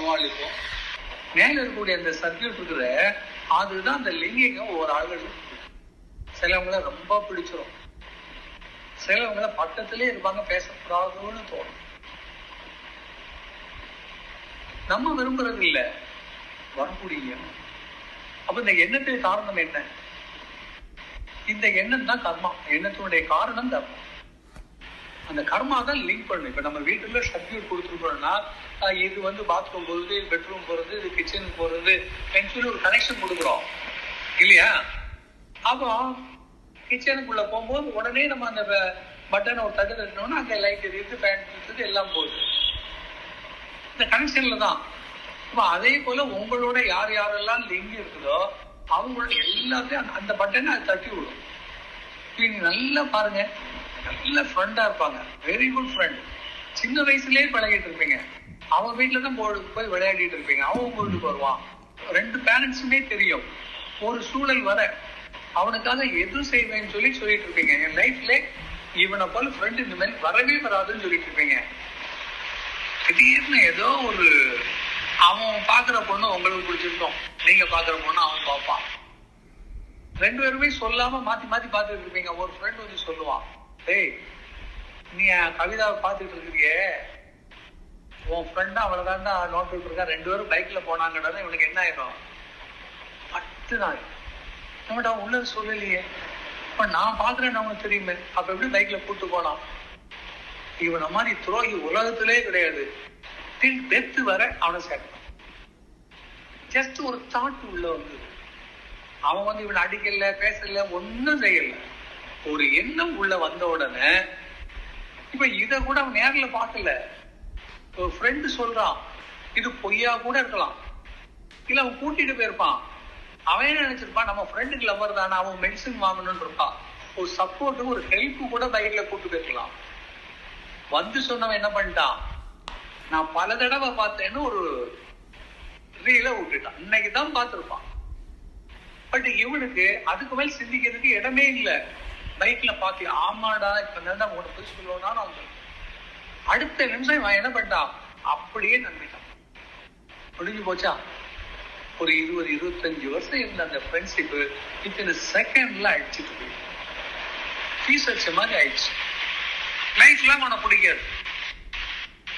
பண்ணுவாள் மேல இருக்கக்கூடிய அந்த சர்க்கியூட் இருக்கிற அதுதான் அந்த லிங்கிங்கம் ஒரு ஆளுகளுக்கு சிலவங்கள ரொம்ப பிடிச்சிரும். சிலவங்கள பக்கத்திலே இருப்பாங்க பேசக்கூடாதுன்னு தோணும். நம்ம விரும்புறது இல்ல. வரக்கூடிய அப்ப இந்த எண்ணத்துக்கு காரணம் என்ன? இந்த எண்ணம் தான் கர்மா. எண்ணத்தினுடைய காரணம் தர்மம். அந்த கர்மா தான் லிங்க் பண்ணும். இப்ப நம்ம வீட்டில் சர்க்கியூட் கொடுத்துருக்கோம்னா இது வந்து பாத்ரூம் போறது இது பெட்ரூம் போறது இது கிச்சனுக்கு போறது பென்சில் ஒரு கனெக்ஷன் கொடுக்குறோம். இல்லையா? அப்போ கிச்சனுக்குள்ள போகும்போது உடனே நம்ம அந்த பட்டனை ஒரு தட்டு தட்டினோம்னா அந்த லைட் எரியுது ஃபேன் இருக்குது எல்லாம் போகுது. இந்த கனெக்ஷன்ல தான். அப்ப அதே போல உங்களோட யார் யாரெல்லாம் லிங்க் இருக்குதோ அவங்களோட எல்லாத்தையும் அந்த- பட்டனை அது தட்டி விடும். நீங்கள் நல்லா பாருங்க. நல்ல ஃப்ரெண்டா இருப்பாங்க. வெரி குட் ஃப்ரெண்ட் சின்ன வயசுலயே பழகிட்டு இருப்பீங்க. அவன் வீட்டுல தான் போய் போய் விளையாடிட்டு இருப்பீங்க. அவன் உங்க வீட்டுக்கு வருவான். ரெண்டு பேரண்ட்ஸுமே தெரியும். ஒரு சூழல் வர அவனுக்காக எது செய்வேன்னு சொல்லி சொல்லிட்டு இருப்பீங்க. என் லைஃப்ல இவனை போல ஃப்ரெண்ட் இந்த மாதிரி வரவே வராதுன்னு சொல்லிட்டு இருப்பீங்க. திடீர்னு ஏதோ ஒரு அவன் பாக்குற பொண்ணு உங்களுக்கு பிடிச்சிருக்கும். நீங்க பாக்குற பொண்ணு அவன் பார்ப்பான் ரெண்டு பேருமே சொல்லாம மாத்தி மாத்தி பாத்துட்டு இருப்பீங்க. ஒரு ஃப்ரெண்ட் வந்து சொல்லுவான். டேய் நீ கவிதாவை பார்த்துட்டு இருக்கியே உன் ஃப்ரெண்ட் அவளை தாண்டா நோட்டு இருக்கா ரெண்டு பேரும் பைக்ல போனாங்கன்னா இவனுக்கு என்ன ஆயிடும்? பத்து நாள். நம்மடா உள்ளது சொல்லலையே. இப்ப நான் பாக்குறேன்னு அவனுக்கு தெரியுமே. அப்ப எப்படி பைக்ல கூட்டு போனான் இவனை மாதிரி துரோகி உலகத்திலே கிடையாது. டில் டெத் வர அவனை சேர்க்கணும் ஜஸ்ட் ஒரு தாட் உள்ள வந்து அவன் வந்து இவனை அடிக்கல பேசல ஒண்ணும் செய்யல. ஒரு எண்ணம் உள்ள வந்த உடனே இப்ப இத கூட அவன் நேர்ல பார்க்கல. ஒரு ஃப்ரெண்டு சொல்றான் இது பொய்யா கூட இருக்கலாம். இல்ல அவன் கூட்டிட்டு போயிருப்பான். அவன் என்ன நினைச்சிருப்பான்? நம்ம ஃப்ரெண்டுக்கு லவர் தானே அவன் மெடிசன் வாங்கணும்னு இருப்பான். ஒரு சப்போர்ட் ஒரு ஹெல்ப் கூட பைக்ல கூட்டு போயிருக்கலாம். வந்து சொன்னவன் என்ன பண்ணிட்டான்? நான் பல தடவை பார்த்தேன்னு ஒரு ரீல விட்டுட்டான். இன்னைக்கு தான் பார்த்திருப்பான். பட் இவனுக்கு அதுக்கு மேல் சிந்திக்கிறதுக்கு இடமே இல்லை. பைக்ல பாத்தி ஆமாடா இப்ப தான் உனக்கு போய் சொல்லுவோம்னா நான் அடுத்த நிமிஷம் அவன் என்ன பண்ணிட்டான்? அப்படியே நம்பிட்டான். முடிஞ்சு போச்சா? ஒரு இருபது இருபத்தஞ்சு வருஷம் இருந்த அந்த ஃப்ரெண்ட்ஷிப் இத்தனை செகண்ட்ல அடிச்சுட்டு போய். ஃபீஸ் வச்ச மாதிரி ஆயிடுச்சு. லைஃப்லாம் உனக்கு பிடிக்காது.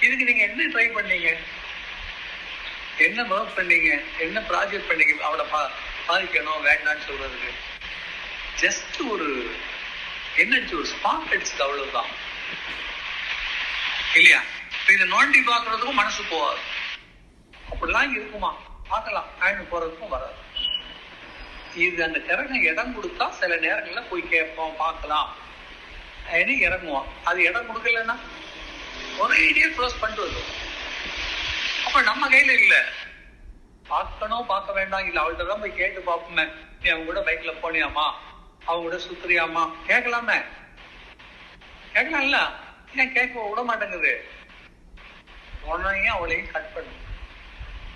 இதுக்கு நீங்க என்ன ட்ரை பண்ணீங்க? என்ன ஒர்க் பண்ணீங்க? என்ன ப்ராஜெக்ட் பண்ணீங்க? அவளை பா பாதிக்கணும் வேண்டாம்னு சொல்றதுக்கு. ஜஸ்ட் ஒரு என்னச்சு ஒரு ஸ்பாட் அடிச்சது அவ்வளவுதான். இல்லையா? இதை நோண்டி பாக்குறதுக்கும் மனசு போகாது. அப்படிலாம் இருக்குமா? பார்க்கலாம். காயின் போறதுக்கும் வராது. இது அந்த கிரகம் இடம் கொடுத்தா சில நேரங்கள்ல போய் கேட்போம் பார்க்கலாம். இறங்குவோம். அது இடம் கொடுக்கலன்னா ஒரே ஐடியா க்ளோஸ் பண்ணிட்டு வருவோம். அப்ப நம்ம கையில இல்ல. பார்க்கணும் பார்க்க வேண்டாம். இல்ல அவள்கிட்ட தான் போய் கேட்டு பார்ப்போமே. நீ அவங்க கூட பைக்ல போனியாமா? அவங்களோட கூட அம்மா கேட்கலாமே. கேட்கலாம்ல? ஏன் கேட்க விட மாட்டேங்குது உன்னையும் அவளையும் கட் பண்ணும்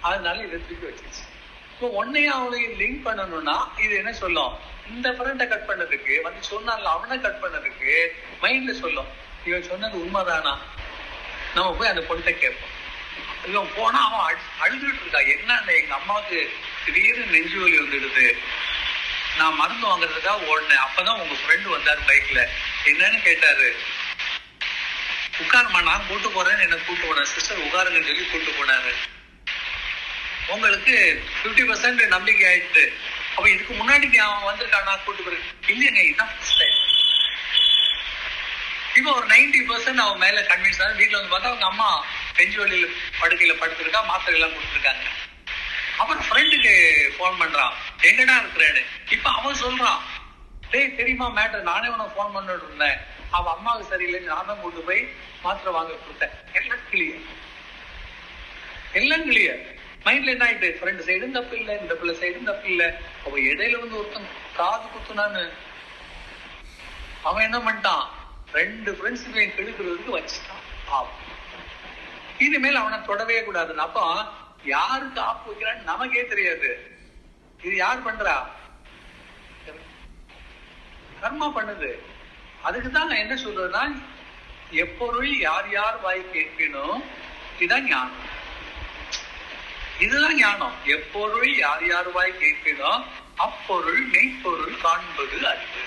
அதனால இதை தூக்கி வச்சிருச்சு. இப்போ உன்னையும் அவளையும் லிங்க் பண்ணணும்னா இது என்ன சொல்லும்? இந்த ஃப்ரெண்டை கட் பண்ணதுக்கு வந்து சொன்னான்ல அவனை கட் பண்ணதுக்கு மைண்ட்ல சொல்லும். இவன் சொன்னது உண்மைதானா? நம்ம போய் அந்த பொண்ணை கேட்போம். இவன் போனா அவன் அழுதுட்டு இருக்கா. என்ன எங்க அம்மாவுக்கு திடீர்னு நெஞ்சு வலி வந்துடுது. நான் மருந்து வாங்குறதுக்காக ஓடினேன். அப்பதான் உங்க ஃப்ரெண்டு வந்தாரு பைக்ல என்னன்னு கேட்டாரு. உட்காருமா நான் கூட்டு போறேன்னு என்ன கூட்டு போனேன் சிஸ்டர் உட்காருங்கன்னு சொல்லி கூட்டு போனாரு. உங்களுக்கு 50% பர்சன்ட் நம்பிக்கை ஆயிடுச்சு. அப்ப இதுக்கு முன்னாடி நீ அவன் வந்திருக்கானா கூட்டு போறேன். இல்லைங்க இதுதான் ஃபர்ஸ்ட் டைம் இப்போ ஒரு 90% பர்சன்ட் அவன் மேல கன்வின்ஸ் ஆகுது வீட்டுல வந்து பார்த்தா அவங்க அம்மா பெஞ்சு வழியில் படுக்கையில படுத்திருக்கா மாத்திரை எல்லாம் கொடுத்துருக்காங்க. அவன் ஃப்ரெண்டுக்கு ஃபோன் பண்றான். எங்கடா இருக்கிறேன்னு. இப்ப அவன் சொல்றான். டேய் தெரியுமா மேட்டர் நானே உனக்கு ஃபோன் பண்ணிட்டு இருந்தேன். அவன் அம்மாவுக்கு சரியில்லைன்னு நான் தான் கொண்டு போய் மாத்திரை வாங்க கொடுத்தேன். எல்லாம் கிளியர் எல்லாம் கிளியர் மைண்ட்ல என்ன ஆயிட்டு? ஃப்ரெண்டு சைடும் தப்பு இல்லை இந்த பிள்ளை சைடும் தப்பு இல்ல. அவன் இடையில வந்து ஒருத்தன் காது குத்துனான்னு. அவன் என்ன பண்ணிட்டான்? ரெண்டு ஃப்ரெண்ட்ஸுக்கு கெடுக்கிறதுக்கு வச்சுட்டான். ஆ இனிமேல் அவனை தொடவே கூடாதுன்னு. அப்போ யாருக்கு ஆப்பு வைக்கிறான்னு நமக்கே தெரியாது. இது யார் பண்றா? கர்மா பண்ணுது. அதுக்கு தான் நான் என்ன சொல்றேன்னா எப்பொருள் யார் யார் வாய் கேட்கணும் இதுதான் ஞானம். இதுதான் ஞானம். எப்பொருள் யார் யார் வாய் கேட்கிறதோ அப்பொருள் மெய்ப்பொருள் காண்பது அறிவு.